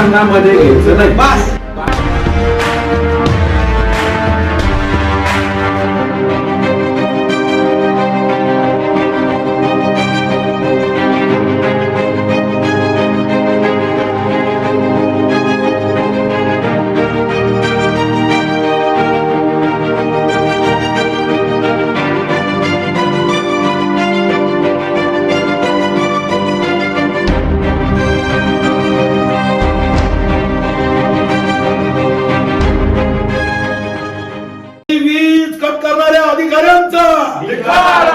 नागरिकांना मध्ये घ्यायचं नाही बस नगर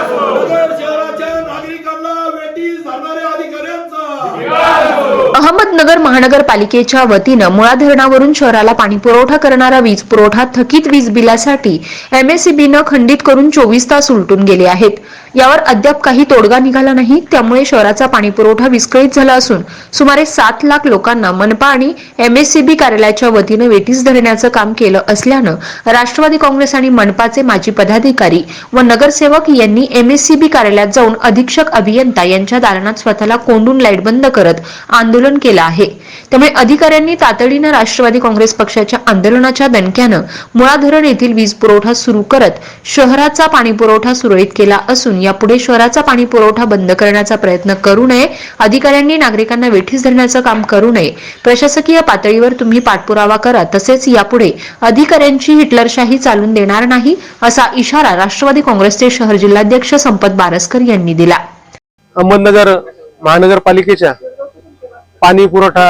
अहमदनगर महानगरपालिकेच्या वतीनं मुळा धरणावरून शहराला पाणी पुरवठा करणारा वीज पुरवठा थकीत वीज बिलासाठी एमएसईबीनं खंडित करून चोवीस तास उलटून गेले आहेत. यावर अद्याप काही तोडगा निघाला नाही त्यामुळे शहराचा पाणी पुरवठा विस्कळीत झाला असून सुमारे सात लाख लोकांना मनपा आणि एमएससीबी कार्यालयाच्या वतीनं वेटीस धरण्याचं काम केलं असल्यानं राष्ट्रवादी काँग्रेस आणि मनपाचे माजी पदाधिकारी व नगरसेवक यांनी एमएससीबी कार्यालयात जाऊन अधीक्षक अभियंता यांच्या दालनात स्वतःला कोंडून लाइट बंद करत आंदोलन केलं आहे. त्यामुळे अधिकाऱ्यांनी तातडीनं राष्ट्रवादी काँग्रेस पक्षाच्या आंदोलनाच्या दणक्यानं मुळा धरण येथील वीज पुरवठा सुरू करत शहराचा पाणी पुरवठा सुरळीत केला असून यापुढे शहराचा पाणी पुरवठा बंद करण्याचा प्रयत्न करू नये. अधिकाऱ्यांनी नागरिकांना वेठीस धरण्याचं काम करू नये. प्रशासकीय पातळीवर तुम्ही पाठपुरावा करा. तसेच यापुढे अधिकाऱ्यांची हिटलरशाही चालून देणार नाही असा इशारा राष्ट्रवादी काँग्रेसचे शहर जिल्हाध्यक्ष संपत बारसकर यांनी दिला. अहमदनगर महानगरपालिकेच्या पाणी पुरवठा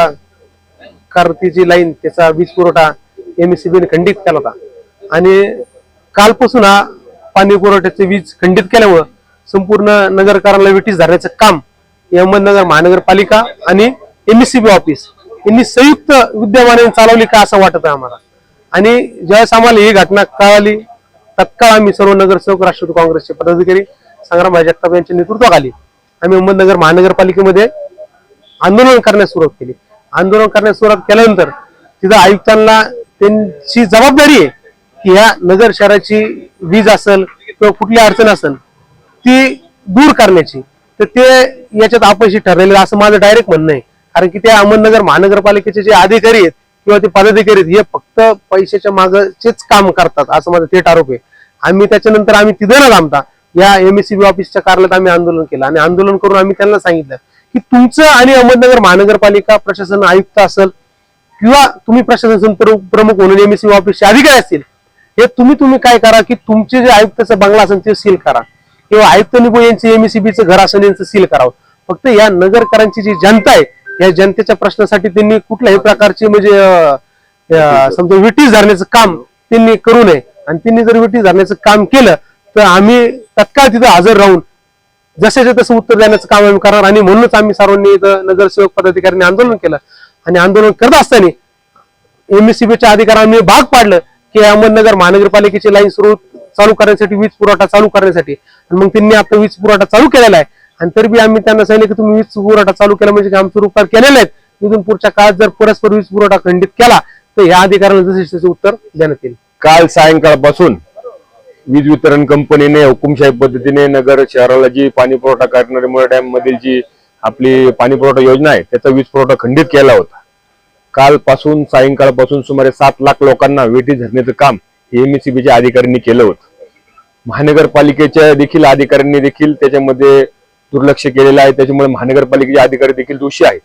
करतीची लाईन त्याचा वीज पुरवठा एमएससीबीने खंडित केला होता. आणि कालपासून हा पाणी पुरवठ्याचे वीज खंडित केल्यामुळं संपूर्ण नगरकारांना विटीस धरण्याचं काम अहमदनगर महानगरपालिका आणि एमएससीबी ऑफिस यांनी संयुक्त विद्यमाने चालवली का असं वाटत आहे आम्हाला. आणि ज्यावेळेस आम्हाला ही घटना कळाली तत्काळ आम्ही सर्व नगरसेवक राष्ट्रवादी काँग्रेसचे पदाधिकारी संग्राम जगताप यांच्या नेतृत्वाखाली आम्ही अहमदनगर महानगरपालिकेमध्ये आंदोलन करण्यास सुरुवात केली. आंदोलन करण्यास सुरुवात केल्यानंतर तिथं आयुक्तांना त्यांची जबाबदारी आहे की ह्या नगर शहराची वीज असेल किंवा कुठली अडचण असेल ती दूर करण्याची. तर ते याच्यात अपयशी ठरलेले असं माझं डायरेक्ट म्हणणं आहे. कारण की ते अहमदनगर महानगरपालिकेचे जे अधिकारी आहेत किंवा ते पदाधिकारी आहेत हे फक्त पैशाच्या मागचेच काम करतात असं माझं थेट आरोप आहे. आम्ही त्याच्यानंतर आम्ही तिथं न थांबता. या एमएससीबी ऑफिसच्या कार्यालयात आम्ही आंदोलन केलं आणि आंदोलन करून आम्ही त्यांना सांगितलं की तुमचं आणि अहमदनगर महानगरपालिका प्रशासन आयुक्त असेल किंवा तुम्ही प्रशासन प्र- प्रमुख म्हणून सी ऑफिसचे अधिकारी असतील हे तुम्ही तुम्ही काय करा की तुमचे जे आयुक्ताचा बंगला असेल ते सील करा. किंवा आयुक्त निबो यांचे एमएससीबीचं घर असेल यांचं सील करावं. फक्त या नगरकरांची जी जनता आहे या जनतेच्या प्रश्नासाठी त्यांनी कुठल्याही प्रकारची म्हणजे समजा विटीस धरण्याचं काम त्यांनी करू नये. आणि त्यांनी जर विटीस धरण्याचं काम केलं तर आम्ही तत्काळ तिथं हजर राहून जशाच्या तसं उत्तर देण्याचं काम आम्ही करणार आणि म्हणूनच आम्ही सर्वांनी नगरसेवक पदाधिकाऱ्यांनी आंदोलन केलं. आणि आंदोलन करत असताना एमएससीबीच्या अधिकाऱ्यांनी भाग पाडलं की अहमदनगर महानगरपालिकेची लाईन सुरू चालू करण्यासाठी वीज पुरवठा चालू करण्यासाठी. आणि मग त्यांनी आता वीज पुरवठा चालू केलेला आहे. आणि तरी बी आम्ही त्यांना सांगितलं की तुम्ही वीज पुरवठा चालू केला म्हणजे आमचे उपकार केलेले आहेत. इथून पुढच्या काळात जर परस्पर वीज पुरवठा खंडित केला तर ह्या अधिकाऱ्यांना जसे उत्तर देण्यात येईल. काल सायंकाळपासून वीज वितरण कंपनीने हुकुमशाही पद्धतीने नगर शहराला जी पाणी पुरवठा करणारी मुळे डॅम मधील जी आपली पाणी पुरवठा योजना आहे त्याचा वीज पुरवठा खंडित केला होता. कालपासून सायंकाळपासून सुमारे सात लाख लोकांना वेटी धरण्याचं काम एमएससीबीच्या अधिकाऱ्यांनी केलं होतं. महानगरपालिकेच्या देखील अधिकाऱ्यांनी देखील त्याच्यामध्ये दुर्लक्ष केलेलं आहे. त्याच्यामुळे महानगरपालिकेचे अधिकारी देखील दोषी आहेत.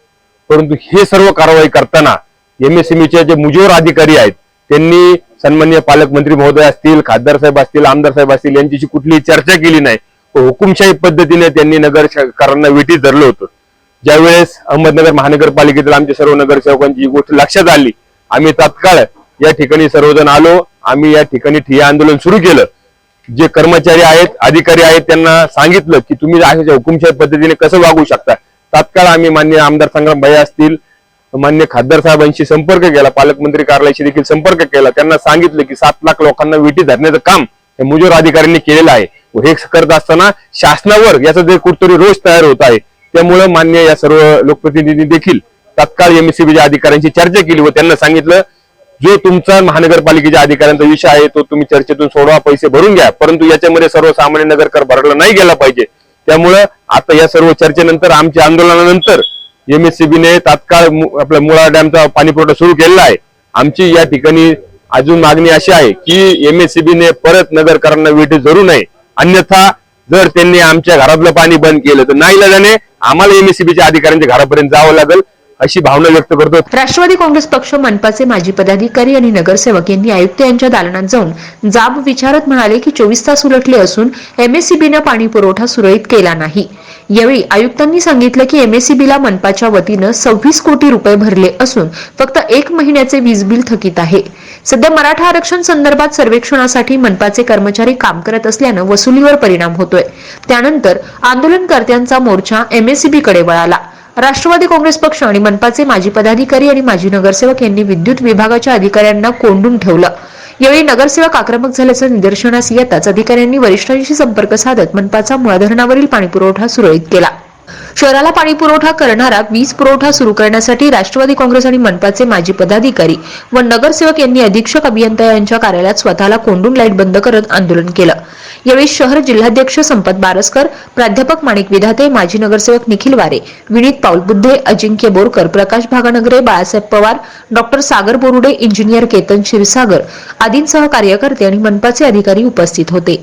परंतु हे सर्व कारवाई करताना एमएसएमईचे जे मुजोर अधिकारी आहेत त्यांनी सन्मान्य पालकमंत्री महोदय असतील खासदार साहेब असतील आमदार साहेब असतील यांच्याशी कुठलीही चर्चा केली नाही. हुकुमशाही पद्धतीने त्यांनी नगरकरांना वेटीस धरलं होतं. ज्यावेळेस अहमदनगर महानगरपालिकेतील आमच्या सर्व नगरसेवकांची ही गोष्ट लक्षात आली आम्ही तात्काळ या ठिकाणी सर्वजण आलो आम्ही या ठिकाणी ठिय्या आंदोलन सुरू केलं. जे कर्मचारी आहेत अधिकारी आहेत त्यांना सांगितलं की तुम्ही अशा हुकुमशाही पद्धतीने कसं वागू शकता? तात्काळ आम्ही मान्य आमदार संग्राम भाई असतील मान्य खासदार साहेबांशी संपर्क केला पालकमंत्री कार्यालयाशी देखील संपर्क केला. त्यांना सांगितलं की सात लाख लोकांना विटी धरण्याचं काम हे मुजोर अधिकाऱ्यांनी केलेलं आहे. व हे करत असताना शासनावर याचा जे कुठतरी रोष तयार होत आहे त्यामुळे मान्य या सर्व लोकप्रतिनिधी देखील तत्काळ एमएससीबीच्या अधिकाऱ्यांची चर्चा केली व त्यांना सांगितलं जो तुमचा महानगरपालिकेच्या अधिकाऱ्यांचा विषय आहे तो तुम्ही चर्चेतून सोडवा पैसे भरून घ्या. परंतु याच्यामध्ये सर्वसामान्य नगरकर भरला नाही गेला पाहिजे. त्यामुळं आता या सर्व चर्चेनंतर आमच्या आंदोलनानंतर एमएससीबीने तात्काळ मु- आपल्या मुळा डॅमचा पाणी पुरवठा सुरू केलेला आहे. आमची या ठिकाणी अजून मागणी अशी आहे की एमएससीबीने परत नगरकरांना वेठी धरू नये. अन्यथा जर त्यांनी आमच्या घरातलं पाणी बंद केलं तर नाही आम्हाला एमएससीबीच्या अधिकाऱ्यांच्या घरापर्यंत जावं लागेल. अशी भावना व्यक्त करतो. राष्ट्रवादी काँग्रेस पक्ष मनपाचे माजी पदाधिकारी आणि नगरसेवक यांनी आयुक्त यांच्या दालनात जाऊन जाब विचारत म्हणाले की चोवीस तास उलटले असून एमएससीबीनं पाणी पुरवठा सुरळीत केला नाही. यावेळी आयुक्तांनी सांगितलं की एमएससीबीला मनपाच्या वतीनं सव्वीस कोटी रुपये भरले असून फक्त एक महिन्याचे वीज बिल थकीत आहे. सध्या मराठा आरक्षण संदर्भात सर्वेक्षणासाठी मनपाचे कर्मचारी काम करत असल्यानं वसुलीवर परिणाम होतोय. त्यानंतर आंदोलनकर्त्यांचा मोर्चा एमएससीबी कडे वळाला. राष्ट्रवादी काँग्रेस पक्ष आणि मनपाचे माजी पदाधिकारी आणि माजी नगरसेवक यांनी विद्युत विभागाच्या अधिकाऱ्यांना कोंडून ठेवलं. यावेळी नगरसेवक आक्रमक झाल्याचं निदर्शनास येताच अधिकाऱ्यांनी वरिष्ठांशी संपर्क साधत मनपाचा मुळाधरणावरील पाणीपुरवठा सुरळीत केला. शहराला पाणी पुरवठा करणारा वीज पुरवठा सुरू करण्यासाठी राष्ट्रवादी काँग्रेस आणि मनपाचे माजी पदाधिकारी व नगरसेवक यांनी अधीक्षक अभियंता यांच्या कार्यालयात स्वतःला कोंडून लाइट बंद करत आंदोलन केलं. यावेळी शहर जिल्हाध्यक्ष संपत बारसकर प्राध्यापक माणिक विधाते माजी नगरसेवक निखिल वारे विनीत पाऊलबुद्धे अजिंक्य बोरकर प्रकाश भागानगरे बाळासाहेब पवार डॉक्टर सागर बोरुडे इंजिनियर केतन क्षीरसागर आदींसह कार्यकर्ते आणि मनपाचे अधिकारी उपस्थित होते.